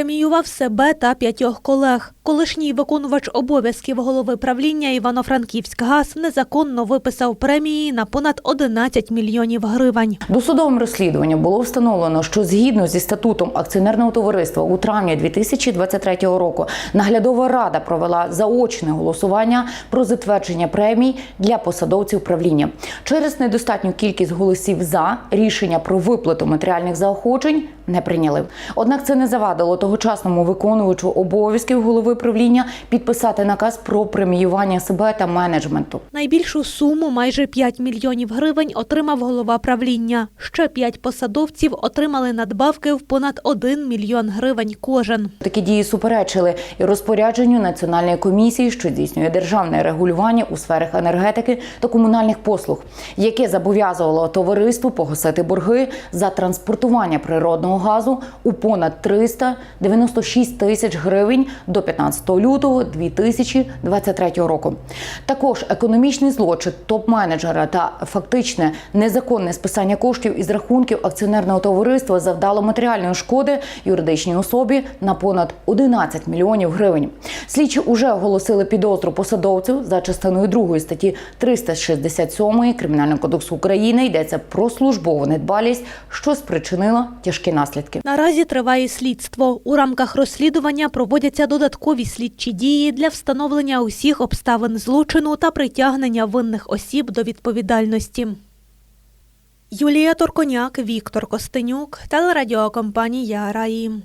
преміював себе та п'ятьох колег. Колишній виконувач обов'язків голови правління Івано-Франківськгаз незаконно виписав премії на понад 11 мільйонів гривень. Досудовим розслідуванням було встановлено, що згідно зі статутом акціонерного товариства у травні 2023 року наглядова рада провела заочне голосування про затвердження премій для посадовців правління. Через недостатню кількість голосів за рішення про виплату матеріальних заохочень не прийняли. Однак це не завадило тогочасному виконувачу обов'язків голови правління підписати наказ про преміювання себе та менеджменту. Найбільшу суму майже 5 мільйонів гривень отримав голова правління. Ще п'ять посадовців отримали надбавки в понад 1 мільйон гривень кожен. Такі дії суперечили і розпорядженню Національної комісії, що здійснює державне регулювання у сферах енергетики та комунальних послуг, яке зобов'язувало товариству погасити борги за транспортування природного газу у понад 396 тисяч гривень до 15 лютого 2023 року. Також економічний злочин топ-менеджера та фактичне незаконне списання коштів із рахунків акціонерного товариства завдало матеріальної шкоди юридичній особі на понад 11 мільйонів гривень. Слідчі уже оголосили підозру посадовцю за частиною 2 статті 367 Кримінального кодексу України. Йдеться про службову недбалість, що спричинила тяжкі наслідки. Наразі триває слідство. У рамках розслідування проводяться додаткові слідчі дії для встановлення усіх обставин злочину та притягнення винних осіб до відповідальності. Юлія Торконяк, Віктор Костенюк, телерадіокомпанія Раї.